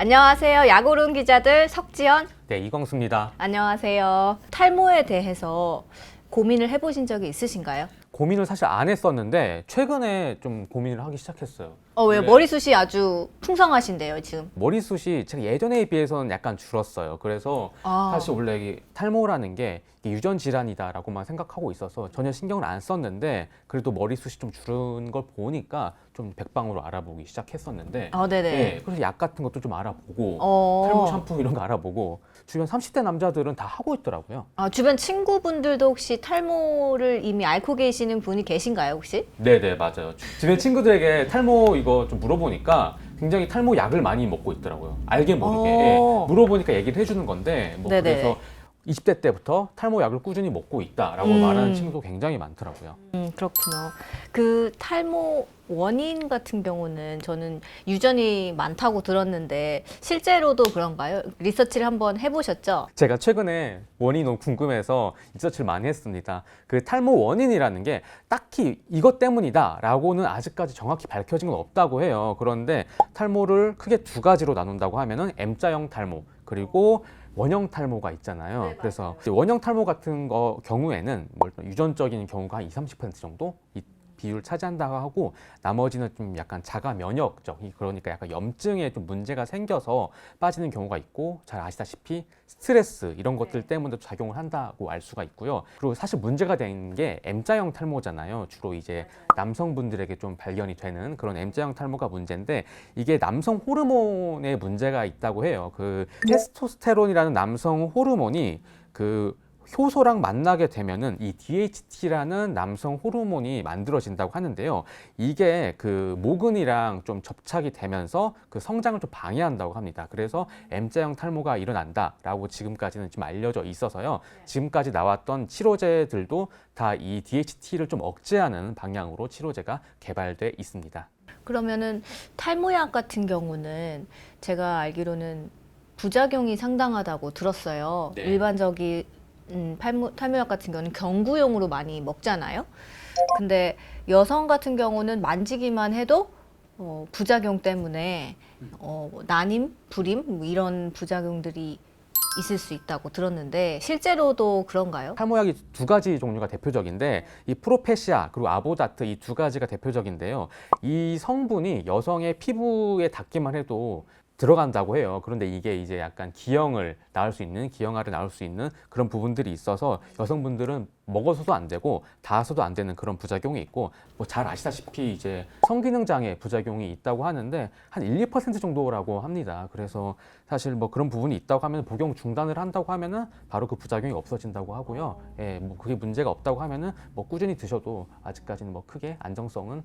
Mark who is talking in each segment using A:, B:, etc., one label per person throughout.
A: 안녕하세요. 야구룬 기자들 석지연.
B: 네, 이광수입니다.
A: 안녕하세요. 탈모에 대해서 고민을 해보신 적이 있으신가요?
B: 고민을 사실 안 했었는데 최근에 좀 고민을 하기 시작했어요.
A: 어, 왜
B: 네.
A: 머리숱이 아주 풍성하신데요, 지금?
B: 머리숱이 제가 예전에 비해서는 약간 줄었어요. 그래서
A: 아.
B: 사실 원래 이 탈모라는 게 이게 유전 질환이다라고만 생각하고 있어서 전혀 신경을 안 썼는데 그래도 머리숱이 좀 줄은 걸 보니까 좀 백방으로 알아보기 시작했었는데
A: 어, 네네.
B: 네, 그래서 약 같은 것도 좀 알아보고
A: 어.
B: 탈모 샴푸 이런 거 알아보고 주변 30대 남자들은 다 하고 있더라고요.
A: 아, 주변 친구분들도 혹시 탈모를 이미 앓고 계시는 분이 계신가요, 혹시?
B: 네네 맞아요. 주변 친구들에게 탈모 이거 좀 물어보니까 굉장히 탈모 약을 많이 먹고 있더라고요. 알게 모르게
A: 어.
B: 예, 물어보니까 얘기를 해주는 건데 뭐
A: 네네.
B: 그래서 20대 때부터 탈모 약을 꾸준히 먹고 있다라고
A: 음.
B: 말하는 친구도 굉장히 많더라고요.
A: 음, 그렇구나. 그 탈모 원인 같은 경우는 저는 유전이 많다고 들었는데 실제로도 그런가요? 리서치를 한번 해보셨죠?
B: 제가 최근에 원인이 너무 궁금해서 리서치를 많이 했습니다. 그 탈모 원인이라는 게 딱히 이것 때문이다라고는 아직까지 정확히 밝혀진 건 없다고 해요. 그런데 탈모를 크게 두 가지로 나눈다고 하면은 M자형 탈모 그리고 원형 탈모가 있잖아요.
A: 네,
B: 그래서 원형 탈모 같은 거 경우에는 뭐 유전적인 경우가 한 20, 30% 정도 이 비율을 차지한다고 하고 나머지는 좀 약간 자가 면역적 이 그러니까 약간 염증에 좀 문제가 생겨서 빠지는 경우가 있고 잘 아시다시피 스트레스 이런 것들 때문에 작용을 한다고 알 수가 있고요. 그리고 사실 문제가 되는 게 M자형 탈모잖아요. 주로 이제 남성분들에게 좀 발견이 되는 그런 M자형 탈모가 문제인데 이게 남성 호르몬에 문제가 있다고 해요. 그 테스토스테론이라는 남성 호르몬이 그 효소랑 만나게 되면은 이 DHT라는 남성 호르몬이 만들어진다고 하는데요. 이게 그 모근이랑 좀 접착이 되면서 그 성장을 좀 방해한다고 합니다. 그래서 M자형 탈모가 일어난다라고 지금까지는 좀 알려져 있어서요. 지금까지 나왔던 치료제들도 다 이 DHT를 좀 억제하는 방향으로 치료제가 개발돼 있습니다.
A: 그러면은 탈모약 같은 경우는 제가 알기로는 부작용이 상당하다고 들었어요.
B: 네.
A: 일반적인 음, 탈모, 탈모약 같은 경우는 경구용으로 많이 먹잖아요. 근데 여성 같은 경우는 만지기만 해도 어, 부작용 때문에 어, 뭐 난임, 불임 뭐 이런 부작용들이 있을 수 있다고 들었는데 실제로도 그런가요?
B: 탈모약이 두 가지 종류가 대표적인데 이 프로페시아 그리고 아보다트 이 두 가지가 대표적인데요. 이 성분이 여성의 피부에 닿기만 해도 들어간다고 해요. 그런데 이게 이제 약간 기형을 낳을 수 있는 기형아를 낳을 수 있는 그런 부분들이 있어서 여성분들은 먹어서도 안 되고 닿아서도 안 되는 그런 부작용이 있고 뭐 잘 아시다시피 이제 성기능 장애 부작용이 있다고 하는데 한 1, 2% 정도라고 합니다. 그래서 사실 뭐 그런 부분이 있다고 하면 복용 중단을 한다고 하면은 바로 그 부작용이 없어진다고 하고요. 예, 뭐 그게 문제가 없다고 하면은 뭐 꾸준히 드셔도 아직까지는 뭐 크게 안정성은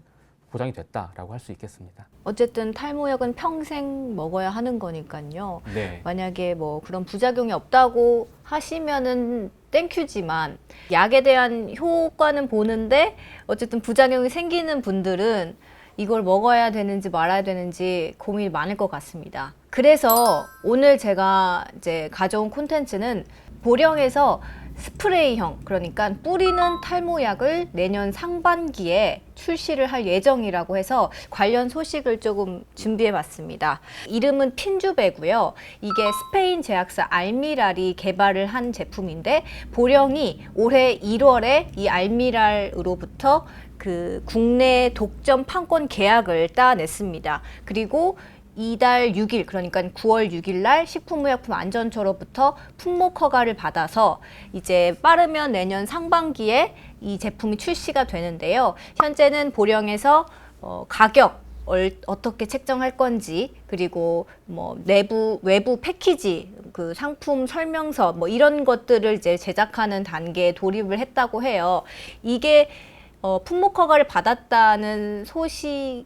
B: 보장이 됐다라고 할 수 있겠습니다.
A: 어쨌든 탈모약은 평생 먹어야 하는 거니까요.
B: 네.
A: 만약에 뭐 그런 부작용이 없다고 하시면은 땡큐지만 약에 대한 효과는 보는데 어쨌든 부작용이 생기는 분들은 이걸 먹어야 되는지 말아야 되는지 고민이 많을 것 같습니다. 그래서 오늘 제가 이제 가져온 콘텐츠는 보령에서 스프레이형 그러니까 뿌리는 탈모약을 내년 상반기에 출시를 할 예정이라고 해서 관련 소식을 조금 준비해 봤습니다. 이름은 핀주베고요. 이게 스페인 제약사 알미랄이 개발을 한 제품인데 보령이 올해 1월에 이 알미랄으로부터 그 국내 독점 판권 계약을 따냈습니다. 그리고 이달 6일 그러니까 9월 6일 날 식품의약품 안전처로부터 품목 허가를 받아서 이제 빠르면 내년 상반기에 이 제품이 출시가 되는데요. 현재는 보령에서 어, 가격 얼, 어떻게 책정할 건지 그리고 뭐 내부 외부 패키지 그 상품 설명서 뭐 이런 것들을 이제 제작하는 단계에 돌입을 했다고 해요. 이게 어, 품목 허가를 받았다는 소식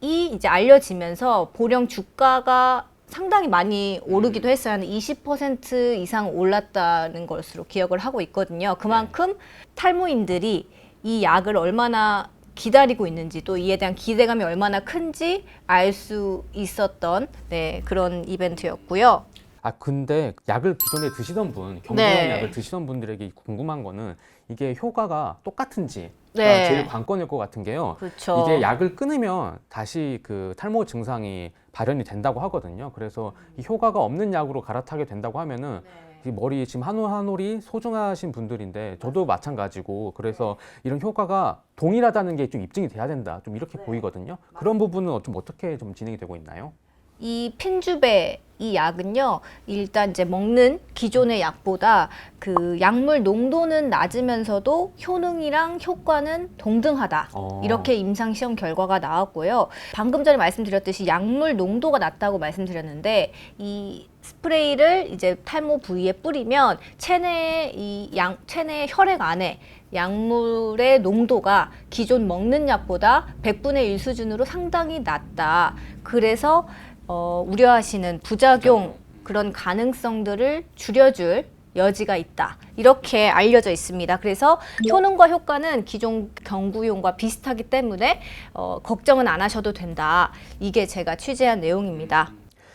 A: 이 이제 알려지면서 보령 주가가 상당히 많이 오르기도 했어요. 한 20% 이상 올랐다는 것으로 기억을 하고 있거든요. 그만큼 탈모인들이 이 약을 얼마나 기다리고 있는지 또 이에 대한 기대감이 얼마나 큰지 알 수 있었던 네, 그런 이벤트였고요.
B: 아 근데 약을 기존에 드시던 분 경구용
A: 네.
B: 약을 드시던 분들에게 궁금한 거는 이게 효과가 똑같은지
A: 네.
B: 가 제일 관건일 것 같은 게요.
A: 그렇죠.
B: 이게 약을 끊으면 다시 그 탈모 증상이 발현이 된다고 하거든요. 그래서 이 효과가 없는 약으로 갈아타게 된다고 하면은 이 머리 지금 한 올 한 올이 소중하신 분들인데 저도 마찬가지고 그래서 이런 효과가 동일하다는 게 좀 입증이 돼야 된다. 좀 이렇게 보이거든요. 그런 부분은 좀 어떻게 좀 진행이 되고 있나요?
A: 이 핀주베 이 약은요 일단 이제 먹는 기존의 약보다 그 약물 농도는 낮으면서도 효능이랑 효과는 동등하다
B: 어.
A: 이렇게 임상 시험 결과가 나왔고요 방금 전에 말씀드렸듯이 약물 농도가 낮다고 말씀드렸는데 이 스프레이를 이제 탈모 부위에 뿌리면 체내 이양 체내 혈액 안에 약물의 농도가 기존 먹는 약보다 100분의 1 수준으로 상당히 낮다. 그래서 어, 우려하시는 부작용 그런 가능성들을 줄여줄 여지가 있다. 이렇게 알려져 있습니다. 그래서 효능과 효과는 기존 경구용과 비슷하기 때문에 어, 걱정은 안 하셔도 된다. 이게 제가 취재한 내용입니다.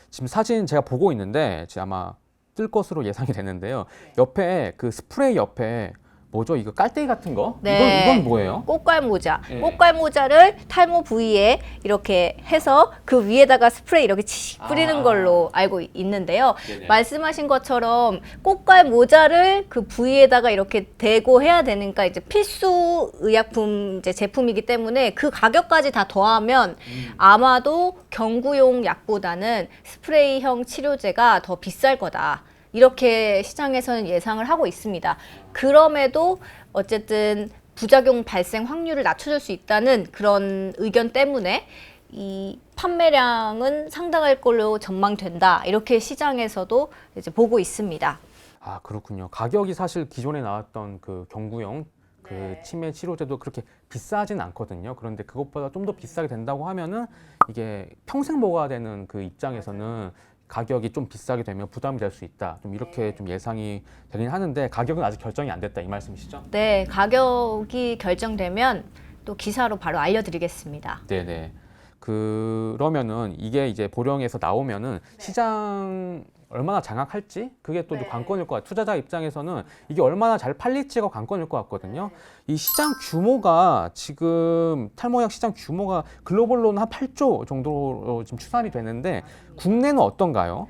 B: 지금 사진 제가 보고 있는데 지금 아마 뜰 것으로 예상이 되는데요. 옆에 그 스프레이 옆에 뭐죠? 이거 깔때기 같은 거?
A: 네.
B: 이건, 이건 뭐예요?
A: 꽃갈 모자.
B: 네.
A: 꽃갈 모자를 탈모 부위에 이렇게 해서 그 위에다가 스프레이 이렇게 치익 뿌리는
B: 아.
A: 걸로 알고 있는데요.
B: 네네.
A: 말씀하신 것처럼 꽃갈 모자를 그 부위에다가 이렇게 대고 해야 되니까 이제 필수 의약품 이제 제품이기 때문에 그 가격까지 다 더하면
B: 음.
A: 아마도 경구용 약보다는 스프레이형 치료제가 더 비쌀 거다. 이렇게 시장에서는 예상을 하고 있습니다. 그럼에도 어쨌든 부작용 발생 확률을 낮춰줄 수 있다는 그런 의견 때문에 이 판매량은 상당할 걸로 전망된다. 이렇게 시장에서도 이제 보고 있습니다.
B: 아 그렇군요. 가격이 사실 기존에 나왔던 그 경구용 그
A: 네.
B: 치매 치료제도 그렇게 비싸진 않거든요. 그런데 그것보다 좀 더 비싸게 된다고 하면은 이게 평생 먹어야 되는 그 입장에서는 가격이 좀 비싸게 되면 부담이 될 수 있다. 좀 이렇게
A: 네.
B: 좀 예상이 되긴 하는데 가격은 아직 결정이 안 됐다 이 말씀이시죠?
A: 네, 가격이 결정되면 또 기사로 바로 알려드리겠습니다.
B: 네네. 그러면은 이게 이제 보령에서 나오면은 시장 얼마나 장악할지 그게 또
A: 네.
B: 관건일 것 같아요. 투자자 입장에서는 이게 얼마나 잘 팔릴지가 관건일 것 같거든요. 이 시장 규모가 지금 탈모약 시장 규모가 글로벌로는 한 8조 정도로 지금 추산이 되는데 국내는 어떤가요?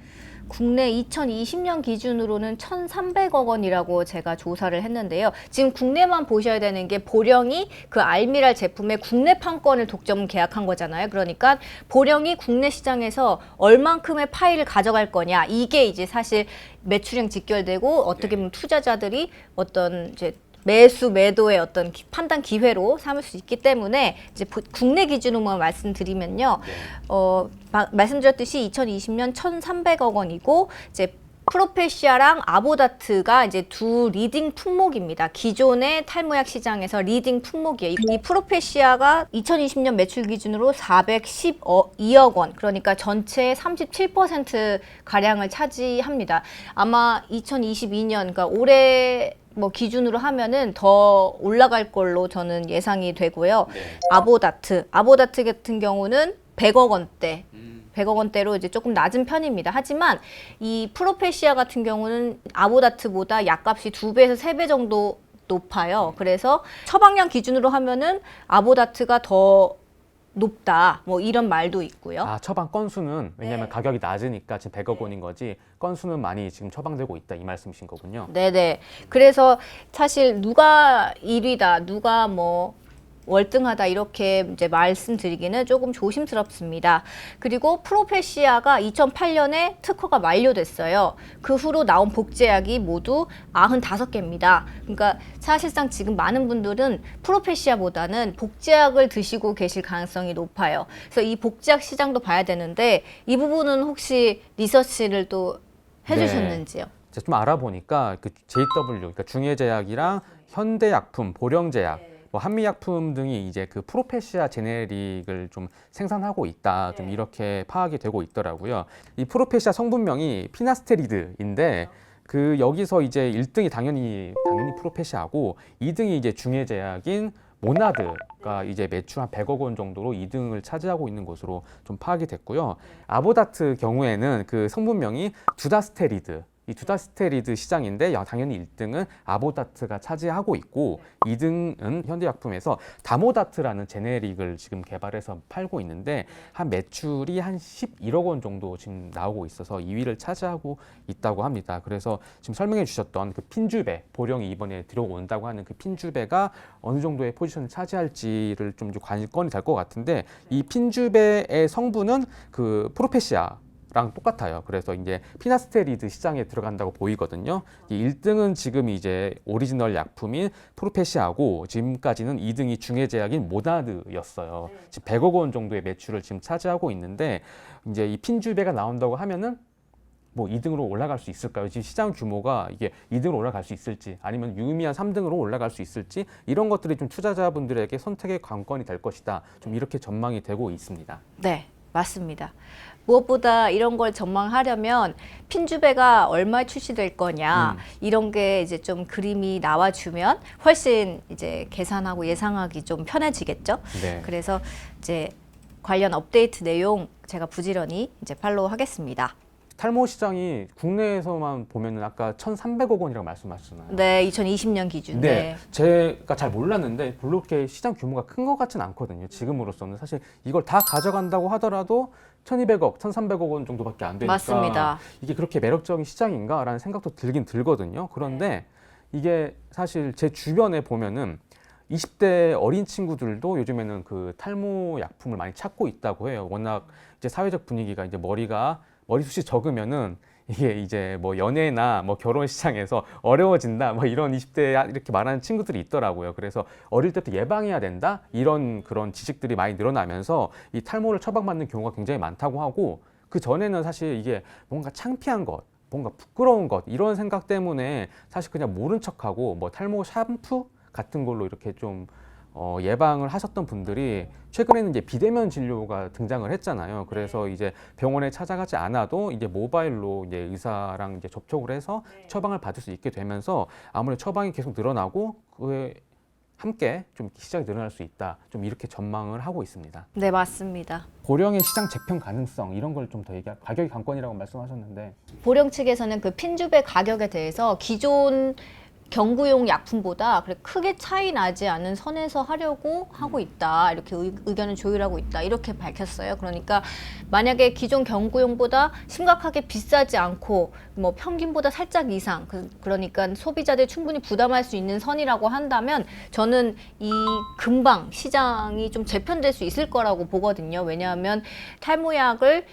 A: 국내 2020년 기준으로는 1,300억 원이라고 제가 조사를 했는데요. 지금 국내만 보셔야 되는 게 보령이 그 알미랄 제품의 국내 판권을 독점 계약한 거잖아요. 그러니까 보령이 국내 시장에서 얼만큼의 파일을 가져갈 거냐 이게 이제 사실 매출형 직결되고 어떻게 보면 투자자들이 어떤 이제 매수 매도의 어떤 기- 판단 기회로 삼을 수 있기 때문에 이제 부- 국내 기준으로만 말씀드리면요. 어, 마- 말씀드렸듯이 2020년 1,300억 원이고 이제 프로페시아랑 아보다트가 이제 두 리딩 품목입니다. 기존의 탈모약 시장에서 리딩 품목이에요. 이, 이 프로페시아가 2020년 매출 기준으로 412억 원, 그러니까 전체의 37% 가량을 차지합니다. 아마 2022년, 그러니까 올해 뭐 기준으로 하면은 더 올라갈 걸로 저는 예상이 되고요. 아보다트, 아보다트 같은 경우는 100억 원대, 100억 원대로 이제 조금 낮은 편입니다. 하지만 이 프로페시아 같은 경우는 아보다트보다 약값이 두 배에서 세 배 정도 높아요. 그래서 처방량 기준으로 하면은 아보다트가 더 높다. 뭐 이런 말도 있고요.
B: 아 처방 건수는 왜냐하면
A: 네.
B: 가격이 낮으니까 지금 100억 원인 거지 건수는 많이 지금 처방되고 있다 이 말씀이신 거군요.
A: 네네. 그래서 사실 누가 1위다, 누가 뭐 월등하다 이렇게 이제 말씀드리기는 조금 조심스럽습니다. 그리고 프로페시아가 2008년에 특허가 만료됐어요. 그 후로 나온 복제약이 모두 95개입니다. 그러니까 사실상 지금 많은 분들은 프로페시아보다는 복제약을 드시고 계실 가능성이 높아요. 그래서 이 복제약 시장도 봐야 되는데 이 부분은 혹시 리서치를 또 해주셨는지요?
B: 제가 좀 알아보니까 그 JW 그러니까 중해제약이랑 현대약품, 보령제약, 뭐 한미약품 등이 이제 그 프로페시아 제네릭을 좀 생산하고 있다. 좀 이렇게 파악이 되고 있더라고요. 이 프로페시아 성분명이 피나스테리드인데 그 여기서 이제 1등이 당연히 당연히 프로페시아고 2등이 이제 중해제약인 모나드가 이제 매출 한 100억 원 정도로 2등을 차지하고 있는 것으로 좀 파악이 됐고요. 아보다트 경우에는 그 성분명이 두다스테리드 이 두다스테리드 시장인데 야, 당연히 1등은 아보다트가 차지하고 있고 2등은 현대약품에서 다모다트라는 제네릭을 지금 개발해서 팔고 있는데 한 매출이 한 11억 원 정도 지금 나오고 있어서 2위를 차지하고 있다고 합니다. 그래서 지금 설명해 주셨던 그 핀주베 보령이 이번에 들어온다고 하는 그 핀주베가 어느 정도의 포지션을 차지할지를 좀 관건이 될 것 같은데 이 핀주베의 성분은 그 프로페시아 랑 똑같아요. 그래서 이제 피나스테리드 시장에 들어간다고 보이거든요. 이 1등은 지금 이제 오리지널 약품인 프로페시아고 지금까지는 2등이 중해제약인 모나드였어요. 지금 100억 원 정도의 매출을 지금 차지하고 있는데 이제 이 핀주베가 나온다고 하면은 뭐 2등으로 올라갈 수 있을까요? 지금 시장 규모가 이게 2등으로 올라갈 수 있을지 아니면 유의미한 3등으로 올라갈 수 있을지 이런 것들이 좀 투자자분들에게 선택의 관건이 될 것이다. 좀 이렇게 전망이 되고 있습니다.
A: 네, 맞습니다. 무엇보다 이런 걸 전망하려면 핀주베가 얼마에 출시될 거냐
B: 음.
A: 이런 게 이제 좀 그림이 나와주면 훨씬 이제 계산하고 예상하기 좀 편해지겠죠.
B: 네.
A: 그래서 이제 관련 업데이트 내용 제가 부지런히 이제 팔로우 하겠습니다.
B: 탈모 시장이 국내에서만 보면은 아까 1,300억 원이라고 말씀하셨잖아요.
A: 네, 2020년 기준.
B: 네, 제가 잘 몰랐는데 별로 그렇게 시장 규모가 큰 것 같진 않거든요. 지금으로서는 사실 이걸 다 가져간다고 하더라도 1,200억, 1,300억 원 정도밖에 안 되니까
A: 맞습니다.
B: 이게 그렇게 매력적인 시장인가라는 생각도 들긴 들거든요. 그런데 이게 사실 제 주변에 보면은 20대 어린 친구들도 요즘에는 그 탈모 약품을 많이 찾고 있다고 해요. 워낙 이제 사회적 분위기가 이제 머리가 머리숱이 적으면은 이게 이제 뭐 연애나 뭐 결혼 시장에서 어려워진다 뭐 이런 20대 이렇게 말하는 친구들이 있더라고요. 그래서 어릴 때부터 예방해야 된다 이런 그런 지식들이 많이 늘어나면서 이 탈모를 처방받는 경우가 굉장히 많다고 하고 그 전에는 사실 이게 뭔가 창피한 것 뭔가 부끄러운 것 이런 생각 때문에 사실 그냥 모른 척하고 뭐 탈모 샴푸 같은 걸로 이렇게 좀 어, 예방을 하셨던 분들이 최근에는 이제 비대면 진료가 등장을 했잖아요. 그래서 이제 병원에 찾아가지 않아도 이제 모바일로 이제 의사랑 이제 접촉을 해서 처방을 받을 수 있게 되면서 아무래도 처방이 계속 늘어나고 그에 함께 좀 시장이 늘어날 수 있다. 좀 이렇게 전망을 하고 있습니다.
A: 네, 맞습니다.
B: 고령의 시장 재편 가능성 이런 걸 좀 더 얘기 가격이 관건이라고 말씀하셨는데
A: 보령 측에서는 그 핀주베 가격에 대해서 기존 경구용 약품보다 크게 차이 나지 않은 선에서 하려고 하고 있다 이렇게 의, 의견을 조율하고 있다 이렇게 밝혔어요. 그러니까 만약에 기존 경구용보다 심각하게 비싸지 않고 뭐 평균보다 살짝 이상 그, 그러니까 소비자들이 충분히 부담할 수 있는 선이라고 한다면 저는 이 금방 시장이 좀 재편될 수 있을 거라고 보거든요. 왜냐하면 탈모약을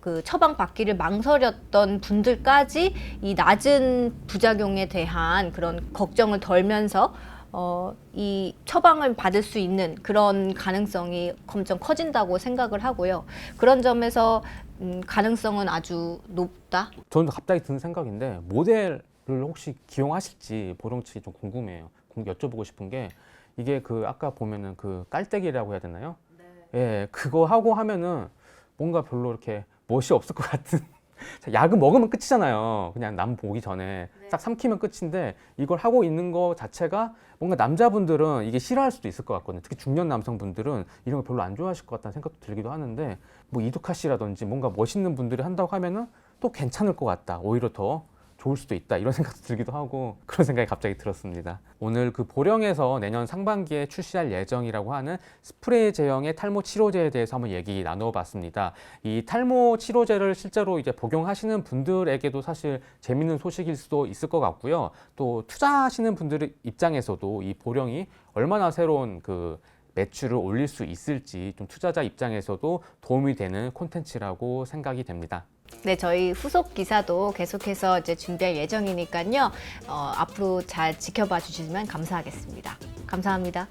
A: 그 처방 받기를 망설였던 분들까지 이 낮은 부작용에 대한 그런 걱정을 덜면서 어, 이 처방을 받을 수 있는 그런 가능성이 엄청 커진다고 생각을 하고요. 그런 점에서 음, 가능성은 아주 높다.
B: 저는 갑자기 드는 생각인데 모델을 혹시 기용하실지 보령 측이 좀 궁금해요. 궁- 여쭤보고 싶은 게 이게 그 아까 보면은 그 깔때기라고 해야 되나요? 예, 그거 하고 하면은 뭔가 별로 이렇게 멋이 없을 것 같은. 자, 약은 먹으면 끝이잖아요. 그냥 남 보기 전에 딱 삼키면 끝인데 이걸 하고 있는 거 자체가 뭔가 남자분들은 이게 싫어할 수도 있을 것 같거든요. 특히 중년 남성분들은 이런 거 별로 안 좋아하실 것 같다는 생각도 들기도 하는데 뭐 이두카 씨라든지 뭔가 멋있는 분들이 한다고 하면은 또 괜찮을 것 같다. 오히려 더 좋을 수도 있다. 이런 생각도 들기도 하고 그런 생각이 갑자기 들었습니다. 오늘 그 보령에서 내년 상반기에 출시할 예정이라고 하는 스프레이 제형의 탈모 치료제에 대해서 한번 얘기 나눠봤습니다. 이 탈모 치료제를 실제로 이제 복용하시는 분들에게도 사실 재밌는 소식일 수도 있을 것 같고요. 또 투자하시는 분들 입장에서도 이 보령이 얼마나 새로운 그 매출을 올릴 수 있을지 좀 투자자 입장에서도 도움이 되는 콘텐츠라고 생각이 됩니다.
A: 네, 저희 후속 기사도 계속해서 이제 준비할 예정이니까요. 어, 앞으로 잘 지켜봐 주시면 감사하겠습니다. 감사합니다.